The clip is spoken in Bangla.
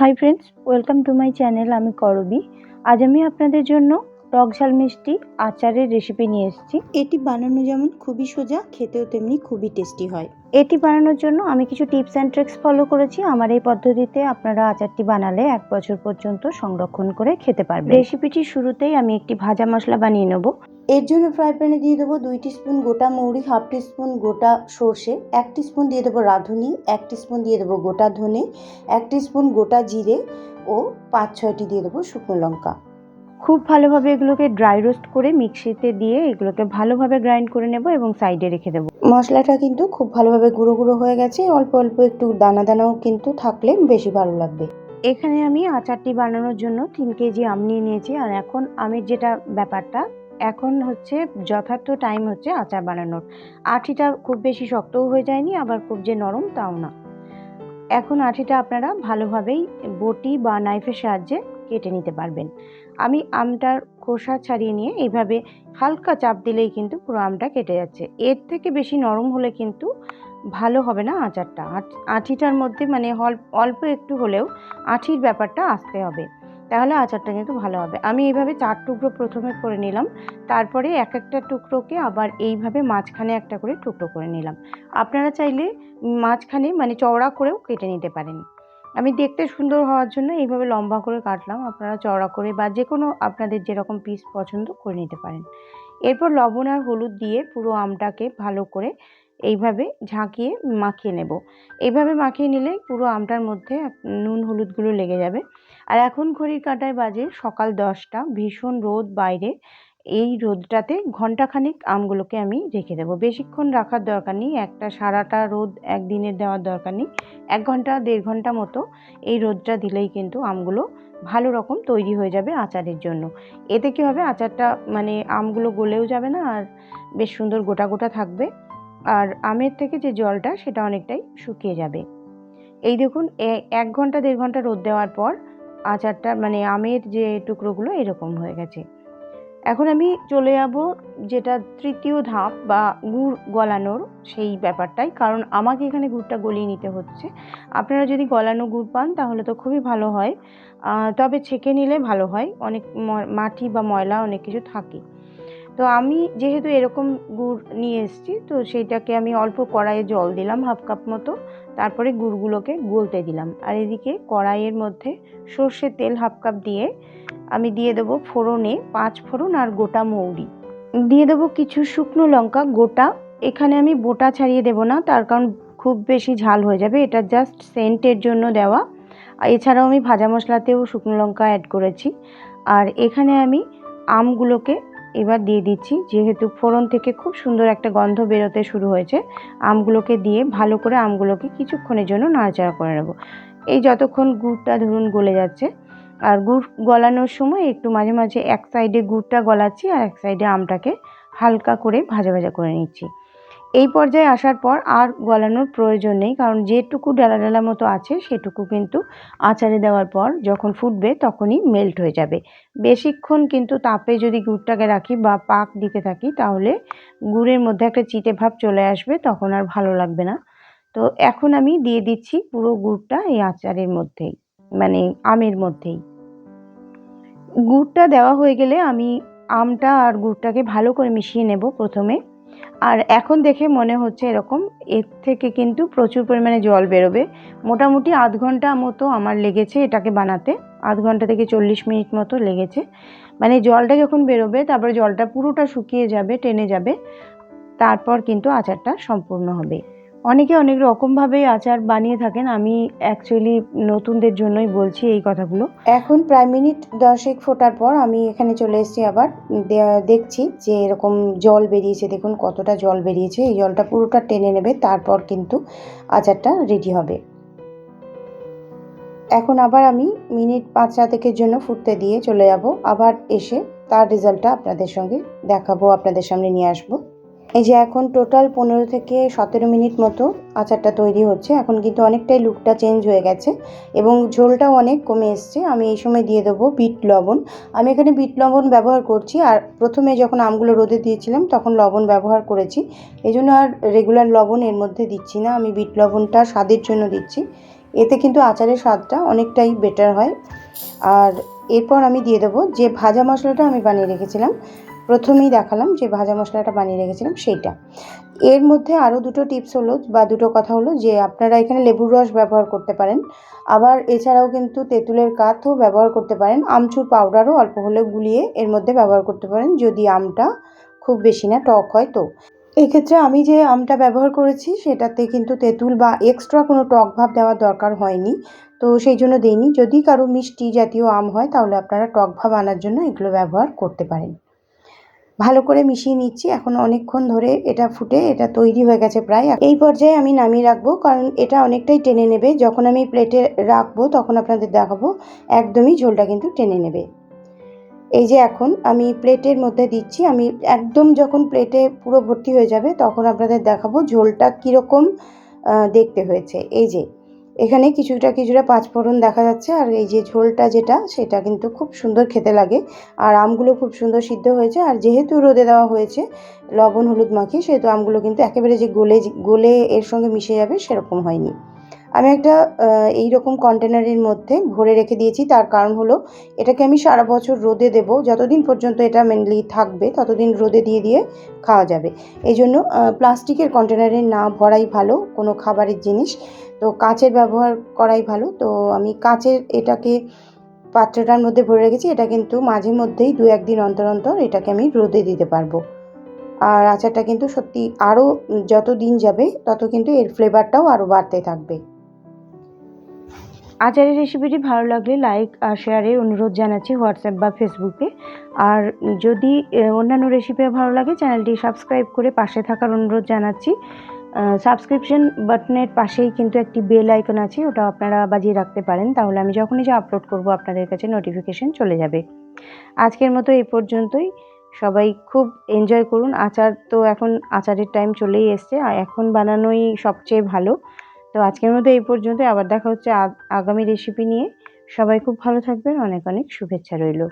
Hi friends welcome to my channel আমি করবি। আজ আমি আপনাদের জন্য টক ঝাল মিষ্টি আচারের রেসিপি নিয়ে এসেছি। এটি বানানো যেমন খুবই সোজা খেতেও তেমনি খুবই টেস্টি হয়। এটি বানানোর জন্য আমি কিছু টিপস অ্যান্ড ট্রিক্স ফলো করেছি। আমার এই পদ্ধতিতে আপনারা আচারটি বানালে এক বছর পর্যন্ত সংরক্ষণ করে খেতে পারবেন। রেসিপিটির শুরুতেই আমি একটি ভাজা মশলা বানিয়ে নেব। এর জন্য ফ্রাই প্যানে দিয়ে দেবো দুই স্পুন গোটা মৌরি হাফ স্পুন গোটা সর্ষে এক স্পুন দিয়ে দেবো রাঁধুনি এক স্পুন দিয়ে দেবো গোটা ধনে এক স্পুন গোটা জিরে ও পাঁচ ছয়টি দিয়ে দেবো শুকনো লঙ্কা। খুব ভালোভাবে এগুলোকে ড্রাই রোস্ট করে মিক্সিতে দিয়ে এগুলোকে ভালোভাবে গ্রাইন্ড করে নেব এবং সাইডে রেখে দেবো। মশলাটা কিন্তু খুব ভালোভাবে গুঁড়ো গুঁড়ো হয়ে গেছে। অল্প অল্প একটু দানা দানাও কিন্তু থাকলে বেশি ভালো লাগবে। এখানে আমি আচারটি বানানোর জন্য তিন কেজি আম নিয়ে নিয়েছি আর এখন আমের যেটা ব্যাপারটা এখন হচ্ছে যথার্থ টাইম হচ্ছে আচার বানানোর। আঠিটা খুব বেশি শক্তও হয়ে যায়নি আবার খুব যে নরম তাও না। এখন আঠিটা আপনারা ভালোভাবেই বটি বা নাইফের সাহায্যে কেটে নিতে পারবেন। আমি আমটার খোসা ছাড়িয়ে নিয়ে এইভাবে হালকা চাপ দিলেই কিন্তু পুরো আমটা কেটে যাচ্ছে। এর থেকে বেশি নরম হলে কিন্তু ভালো হবে না আচারটা। আঠ- আঠিটার মধ্যে মানে অল্প একটু হলেও আঠির ব্যাপারটা আসতে হবে। তাহলে আচারটা কিন্তু ভালো হবে। আমি এইভাবে চার টুকরো প্রথমে করে নিলাম। তারপরে এক একটা টুকরোকে আবার এইভাবে মাঝখানে একটা করে টুকরো করে নিলাম। আপনারা চাইলে মাঝখানে মানে চওড়া করেও কেটে নিতে পারেন। আমি দেখতে সুন্দর হওয়ার জন্য এইভাবে লম্বা করে কাটলাম। আপনারা চওড়া করে বা যে কোনো আপনাদের যেরকম পিস পছন্দ করে নিতে পারেন। এরপর লবণ আর হলুদ দিয়ে পুরো আমটাকে ভালো করে এইভাবে ঝাঁকিয়ে মাখিয়ে নেব। এইভাবে মাখিয়ে নিলে পুরো আমটার মধ্যে নুন হলুদগুলো লেগে যাবে। আর এখন ঘড়ির কাঁটায় বাজে সকাল দশটা। ভীষণ রোদ বাইরে। এই রোদটাতে ঘন্টাখানিক আমগুলোকে আমি রেখে দেবো। বেশিক্ষণ রাখার দরকার নেই, একটা সারাটা রোদ একদিনের দেওয়ার দরকার নেই। এক ঘণ্টা দেড় ঘণ্টা মতো এই রোদটা দিলেই কিন্তু আমগুলো ভালো রকম তৈরি হয়ে যাবে আচারের জন্য। এতে কী হবে? আচারটা মানে আমগুলো গলেও যাবে না আর বেশ সুন্দর গোটা গোটা থাকবে। আর আমের থেকে যে জলটা, সেটা অনেকটাই শুকিয়ে যাবে। এই দেখুন এক ঘণ্টা দেড় ঘণ্টা রোদ দেওয়ার পর আচারটা মানে আমের যে টুকরোগুলো, এরকম হয়ে গেছে। এখন আমি চলে যাব যেটা তৃতীয় ধাপ বা গুড় গলানোর সেই ব্যাপারটাই, কারণ আমাকে এখানে গুড়টা গলিয়ে নিতে হচ্ছে। আপনারা যদি গলানো গুড় পান, তাহলে তো খুবই ভালো হয়। তবে ছেঁকে নিলে ভালো হয়, অনেক মাটি বা ময়লা অনেক কিছু থাকে। তো আমি যেহেতু এরকম গুড় নিয়ে এসেছি, তো সেইটাকে আমি অল্প কড়াইয়ে জল দিলাম, হাফ কাপ মতো। তারপরে গুড়গুলোকে গলতে দিলাম। আর এদিকে কড়াইয়ের মধ্যে সর্ষের তেল হাফ কাপ দিয়ে আমি দিয়ে দেবো ফোড়নে পাঁচ ফোড়ন আর গোটা মৌরি। দিয়ে দেবো কিছু শুকনো লঙ্কা, গোটা। এখানে আমি বোটা ছাড়িয়ে দেবো না, তার কারণ খুব বেশি ঝাল হয়ে যাবে। এটা জাস্ট সেন্টের জন্য দেওয়া। এছাড়াও আমি ভাজা মশলাতেও শুকনো লঙ্কা অ্যাড করেছি। আর এখানে আমি আমগুলোকে এবার দিয়ে দিচ্ছি, যেহেতু ফোড়ন থেকে খুব সুন্দর একটা গন্ধ বেরোতে শুরু হয়েছে, আমগুলোকে দিয়ে ভালো করে আমগুলোকে কিছুক্ষণের জন্য নাড়াচাড়া করে নেব। এই যতক্ষণ গুড়টা ধরুন গলে যাচ্ছে, আর গুড় গলানোর সময় একটু মাঝে মাঝে এক সাইডে গুড়টা গলাচ্ছি আর এক সাইডে আমটাকে হালকা করে ভাজা ভাজা করে নিচ্ছি। এই পর্যায়ে আসার পর আর গলানোর প্রয়োজন নেই, কারণ যেটুকু ডালা ডালা মতো আছে সেটুকু কিন্তু আচারে দেওয়ার পর যখন ফুটবে তখনই মেল্ট হয়ে যাবে। বেশিক্ষণ কিন্তু তাপে যদি গুড়টাকে রাখি বা পাক দিতে থাকি তাহলে গুড়ের মধ্যে একটা চিটে ভাব চলে আসবে, তখন আর ভালো লাগবে না। তো এখন আমি দিয়ে দিচ্ছি পুরো গুড়টা এই আচারের মধ্যেই মানে আমের মধ্যেই। গুড়টা দেওয়া হয়ে গেলে আমি আমটা আর গুড়টাকে ভালো করে মিশিয়ে নেব প্রথমে। আর এখন দেখে মনে হচ্ছে এরকম, এর থেকে কিন্তু প্রচুর পরিমাণে জল বেরোবে। মোটামুটি আধ ঘণ্টা মতো আমার লেগেছে এটাকে বানাতে। আধ ঘণ্টা থেকে চল্লিশ মিনিট মতো লেগেছে। মানে জলটা যখন বেরোবে, তারপরে জলটা পুরোটা শুকিয়ে যাবে, টেনে যাবে, তারপর কিন্তু আচারটা সম্পূর্ণ হবে। অনেকে অনেক রকমভাবেই আচার বানিয়ে থাকেন। আমি অ্যাকচুয়ালি নতুনদের জন্যই বলছি এই কথাগুলো। এখন প্রায় মিনিট দশেক ফোটার পর আমি এখানে চলে এসেছি আবার। দেখছি যে এরকম জল বেরিয়েছে। দেখুন কতটা জল বেরিয়েছে। এই জলটা পুরোটা টেনে নেবে, তারপর কিন্তু আচারটা রেডি হবে। এখন আবার আমি মিনিট পাঁচ সাতেকের জন্য ফুটতে দিয়ে চলে যাব। আবার এসে তার রেজাল্টটা আপনাদের সঙ্গে দেখাবো, আপনাদের সামনে নিয়ে আসব। এই যে এখন টোটাল পনেরো থেকে সতেরো মিনিট মতো আচারটা তৈরি হচ্ছে। এখন কিন্তু অনেকটাই লুকটা চেঞ্জ হয়ে গেছে এবং ঝোলটাও অনেক কমে এসছে। আমি এই সময় দিয়ে দেবো বিট লবণ। আমি এখানে বিট লবণ ব্যবহার করছি আর প্রথমে যখন আমগুলো রোদে দিয়েছিলাম তখন লবণ ব্যবহার করেছি। এই জন্য আর রেগুলার লবণ এর মধ্যে দিচ্ছি না। আমি বিট লবণটা স্বাদের জন্য দিচ্ছি। এতে কিন্তু আচারের স্বাদটা অনেকটাই বেটার হয়। আর এরপর আমি দিয়ে দেবো যে ভাজা মশলাটা আমি বানিয়ে রেখেছিলাম। প্রথমেই দেখালাম যে ভাজা মশলাটা বানিয়ে রেখেছিলাম সেইটা। এর মধ্যে আরও দুটো টিপস হলো বা দুটো কথা হলো যে আপনারা এখানে লেবুর রস ব্যবহার করতে পারেন। আবার এছাড়াও কিন্তু তেঁতুলের কাঠও ব্যবহার করতে পারেন। আমচুর পাউডারও অল্প হলে গুলিয়ে এর মধ্যে ব্যবহার করতে পারেন যদি আমটা খুব বেশি না টক হয় তো। এক্ষেত্রে আমি যে আমটা ব্যবহার করেছি সেটাতে কিন্তু তেঁতুল বা এক্সট্রা কোনো টক ভাব দেওয়ার দরকার হয়নি। তো সেই জন্য দিইনি। যদি কারও মিষ্টি জাতীয় আম হয় তাহলে আপনারা টক ভাব আনার জন্য এগুলো ব্যবহার করতে পারেন। ভালো করে মিশিয়ে নিচ্ছি। এখন অনেকক্ষণ ধরে এটা ফুটে, এটা তৈরি হয়ে গেছে প্রায়। এই পর্যায়ে আমি নামিয়ে রাখব, কারণ এটা অনেকটাই টেনে নেবে। যখন আমি প্লেটে রাখব, তখন আপনাদের দেখাবো, একদমই ঝোলটা কিন্তু টেনে নেবে। এই যে এখন আমি প্লেটের মধ্যে দিচ্ছি, আমি একদম যখন প্লেটে পুরো ভর্তি হয়ে যাবে, তখন আপনাদের দেখাবো ঝোলটা কীরকম দেখতে হয়েছে। এই যে এখানে কিছুটা কিছুটা পাঁচফোড়ন দেখা যাচ্ছে আর এই যে ঝোলটা যেটা, সেটা কিন্তু খুব সুন্দর খেতে লাগে। আর আমগুলো খুব সুন্দর সিদ্ধ হয়েছে আর যেহেতু রোদে দেওয়া হয়েছে, লবণ, হলুদ মাখিয়ে, সেহেতু আমগুলো কিন্তু একেবারে যে গলে গলে এর সঙ্গে মিশে যাবে সেরকম হয়নি। আমি একটা এই রকম কন্টেনারের মধ্যে ভরে রেখে দিয়েছি। তার কারণ হলো, এটাকে আমি সারা বছর রোদে দেবো। যতদিন পর্যন্ত এটা মেনলি থাকবে, ততদিন রোদে দিয়ে দিয়ে খাওয়া যাবে। এই জন্য প্লাস্টিকের কন্টেনারে না ভরাই ভালো কোনো খাবারের জিনিস। তো কাঁচের ব্যবহার করাই ভালো। তো আমি কাঁচের এটাকে পাত্রটার মধ্যে ভরে রেখেছি। এটা কিন্তু মাঝে মধ্যেই দু একদিন অন্তর অন্তর এটাকে আমি রোদে দিতে পারব। আর আচারটা কিন্তু সত্যি আরও যত দিন যাবে, তত কিন্তু এর ফ্লেভারটাও আরও বাড়তে থাকবে। আচারের রেসিপিটি ভালো লাগলে লাইক আর শেয়ারের অনুরোধ জানাচ্ছি হোয়াটসঅ্যাপ বা ফেসবুকে আর যদি অন্যান্য রেসিপি ভালো লাগে চ্যানেলটি সাবস্ক্রাইব করে পাশে থাকার অনুরোধ জানাচ্ছি। সাবস্ক্রিপশন বাটনের পাশেই কিন্তু একটি বেল আইকন আছে, ওটা আপনারা বাজিয়ে রাখতে পারেন। তাহলে আমি যখনই যা আপলোড করব, আপনাদের কাছে নোটিফিকেশন চলে যাবে। আজকের মতো এই পর্যন্তই। সবাই খুব এনজয় করুন। আচার তো এখন, আচারের টাইম চলেই এসছে। আর এখন বানানোই সবচেয়ে ভালো। তো আজকের মতো এই পর্যন্ত আবার দেখা হচ্ছে আগ- আগামী রেসিপি নিয়ে। সবাই খুব ভালো থাকবেন। অনেক অনেক শুভেচ্ছা রইল।